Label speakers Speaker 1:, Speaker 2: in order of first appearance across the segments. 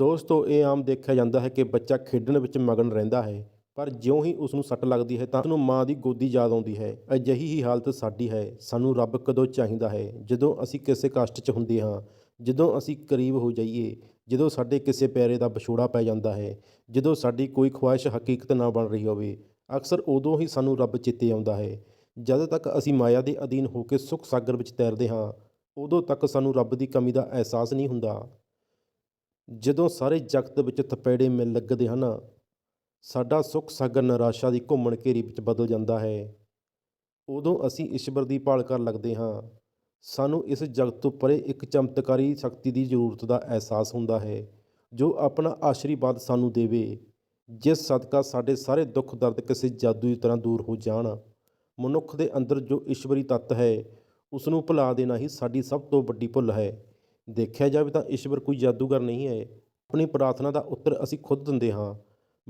Speaker 1: ਦੋਸਤੋ, ਇਹ ਆਮ ਦੇਖਿਆ ਜਾਂਦਾ ਹੈ ਕਿ ਬੱਚਾ ਖੇਡਣ ਵਿੱਚ ਮਗਨ ਰਹਿੰਦਾ ਹੈ, ਪਰ ਜਿਉਂ ਹੀ ਉਸ ਨੂੰ ਸੱਟ ਲੱਗਦੀ ਹੈ ਤਾਂ ਉਸ ਨੂੰ ਮਾਂ ਦੀ ਗੋਦੀ ਯਾਦ ਆਉਂਦੀ ਹੈ। ਅਜਿਹੀ ਹੀ ਹਾਲਤ ਸਾਡੀ ਹੈ। ਸਾਨੂੰ ਰੱਬ ਕਦੋਂ ਚਾਹੀਦਾ ਹੈ? ਜਦੋਂ ਅਸੀਂ ਕਿਸੇ ਕਸ਼ਟ 'ਚ ਹੁੰਦੇ ਹਾਂ, ਜਦੋਂ ਅਸੀਂ ਕਰੀਬ ਹੋ ਜਾਈਏ, ਜਦੋਂ ਸਾਡੇ ਕਿਸੇ ਪਿਆਰੇ ਦਾ ਵਿਛੋੜਾ ਪੈ ਜਾਂਦਾ ਹੈ, ਜਦੋਂ ਸਾਡੀ ਕੋਈ ਖੁਆਇਸ਼ ਹਕੀਕਤ ਨਾ ਬਣ ਰਹੀ ਹੋਵੇ, ਅਕਸਰ ਉਦੋਂ ਹੀ ਸਾਨੂੰ ਰੱਬ ਚੇਤੇ ਆਉਂਦਾ ਹੈ। ਜਦ ਤੱਕ ਅਸੀਂ ਮਾਇਆ ਦੇ ਅਧੀਨ ਹੋ ਕੇ ਸੁੱਖ ਸਾਗਰ ਵਿੱਚ ਤੈਰਦੇ ਹਾਂ, ਉਦੋਂ ਤੱਕ ਸਾਨੂੰ ਰੱਬ ਦੀ ਕਮੀ ਦਾ ਅਹਿਸਾਸ ਨਹੀਂ ਹੁੰਦਾ। ਜਦੋਂ ਸਾਰੇ ਜਗਤ ਵਿੱਚ ਥਪੇੜੇ ਮਿਲ ਲੱਗਦੇ ਹਨ, ਸਾਡਾ ਸੁੱਖ ਸਾਗਰ ਨਿਰਾਸ਼ਾ ਦੀ ਘੁੰਮਣ ਘੇਰੀ ਵਿੱਚ ਬਦਲ ਜਾਂਦਾ ਹੈ। ਉਦੋਂ ਅਸੀਂ ਈਸ਼ਵਰ ਦੀ ਭਾਲ ਕਰਨ ਲੱਗਦੇ ਹਾਂ। ਸਾਨੂੰ ਇਸ ਜਗਤ ਤੋਂ ਪਰੇ ਇੱਕ ਚਮਤਕਾਰੀ ਸ਼ਕਤੀ ਦੀ ਜ਼ਰੂਰਤ ਦਾ ਅਹਿਸਾਸ ਹੁੰਦਾ ਹੈ, ਜੋ ਆਪਣਾ ਆਸ਼ੀਰਵਾਦ ਸਾਨੂੰ ਦੇਵੇ। ਜਿਸ ਸਦਕਾ ਸਾਡੇ ਸਾਰੇ ਦੁੱਖ, ਦਰਦ ਕਿਸੇ ਜਾਦੂ ਦੀ ਤਰ੍ਹਾਂ ਦੂਰ ਹੋ ਜਾਣ, ਮਨੁੱਖ ਦੇ ਅੰਦਰ ਜੋ ਈਸ਼ਵਰੀ ਤੱਤ ਹੈ ਉਸ ਨੂੰ ਭੁਲਾ ਦੇਣਾ ਹੀ ਸਾਡੀ ਸਭ ਤੋਂ ਵੱਡੀ ਭੁੱਲ ਹੈ। ਦੇਖਿਆ ਜਾਵੇ ਤਾਂ ਈਸ਼ਵਰ ਕੋਈ ਜਾਦੂਗਰ ਨਹੀਂ ਹੈ। ਆਪਣੀ ਪ੍ਰਾਰਥਨਾ ਦਾ ਉੱਤਰ ਅਸੀਂ ਖੁਦ ਦਿੰਦੇ ਹਾਂ।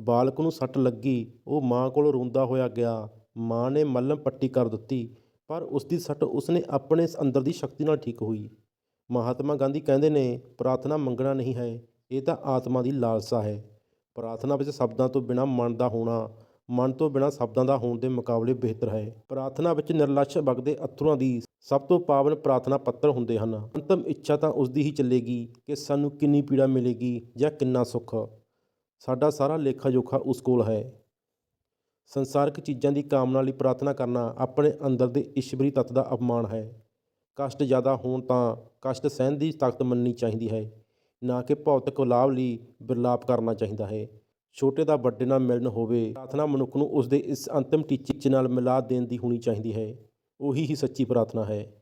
Speaker 1: ਬਾਲਕ ਨੂੰ ਸੱਟ ਲੱਗੀ, ਉਹ ਮਾਂ ਕੋਲ ਰੋਂਦਾ ਹੋਇਆ ਗਿਆ। ਮਾਂ ਨੇ ਮੱਲਮ ਪੱਟੀ ਕਰ ਦਿੱਤੀ, ਪਰ ਉਸ ਦੀ ਸੱਟ ਉਸਨੇ ਆਪਣੇ ਅੰਦਰ ਦੀ ਸ਼ਕਤੀ ਨਾਲ ਠੀਕ ਹੋਈ। ਮਹਾਤਮਾ ਗਾਂਧੀ ਕਹਿੰਦੇ ਨੇ, ਪ੍ਰਾਰਥਨਾ ਮੰਗਣਾ ਨਹੀਂ ਹੈ, ਇਹ ਤਾਂ ਆਤਮਾ ਦੀ ਲਾਲਸਾ ਹੈ। ਪ੍ਰਾਰਥਨਾ ਵਿੱਚ ਸ਼ਬਦਾਂ ਤੋਂ ਬਿਨਾਂ ਮਨ ਦਾ ਹੋਣਾ ਮਨ ਤੋਂ ਬਿਨਾਂ ਸ਼ਬਦਾਂ ਦਾ ਹੋਣ ਦੇ ਮੁਕਾਬਲੇ ਬਿਹਤਰ ਹੈ। ਪ੍ਰਾਰਥਨਾ ਵਿੱਚ ਨਿਰਲੱਛ ਵਗਦੇ ਅਥਰੂਆਂ ਦੀ ਸਭ ਤੋਂ ਪਾਵਨ ਪ੍ਰਾਰਥਨਾ ਪੱਤਰ ਹੁੰਦੇ ਹਨ। ਅੰਤਮ ਇੱਛਾ ਤਾਂ ਉਸ ਦੀ ਹੀ ਚੱਲੇਗੀ ਕਿ ਸਾਨੂੰ ਕਿੰਨੀ ਪੀੜਾ ਮਿਲੇਗੀ ਜਾਂ ਕਿੰਨਾ ਸੁੱਖ। ਸਾਡਾ ਸਾਰਾ ਲੇਖਾ ਜੋਖਾ ਉਸ ਕੋਲ ਹੈ। ਸੰਸਾਰਿਕ ਚੀਜ਼ਾਂ ਦੀ ਕਾਮਨਾ ਲਈ ਪ੍ਰਾਰਥਨਾ ਕਰਨਾ ਆਪਣੇ ਅੰਦਰ ਦੇ ਈਸ਼ਵਰੀ ਤੱਤ ਦਾ ਅਪਮਾਨ ਹੈ। ਕਸ਼ਟ ਜ਼ਿਆਦਾ ਹੋਣ ਤਾਂ ਕਸ਼ਟ ਸਹਿਣ ਦੀ ਤਾਕਤ ਮੰਨਣੀ ਚਾਹੀਦੀ ਹੈ। ਨਾ ਕਿ ਭੌਤਿਕ ਲਾਭ ਲਈ ਬਿਰਲਾਪ ਕਰਨਾ ਚਾਹੀਦਾ ਹੈ। ਛੋਟੇ ਦਾ ਵੱਡੇ ਨਾਲ ਮਿਲਣ ਹੋਵੇ, ਪ੍ਰਾਰਥਨਾ ਮਨੁੱਖ ਨੂੰ ਉਸ ਦੇ ਇਸ ਅੰਤਿਮ ਟੀਚੇ ਨਾਲ ਮਿਲਾ ਦੇਣ ਦੀ ਹੋਣੀ ਚਾਹੀਦੀ ਹੈ। ਉਹੀ ਹੀ ਸੱਚੀ ਪ੍ਰਾਰਥਨਾ ਹੈ।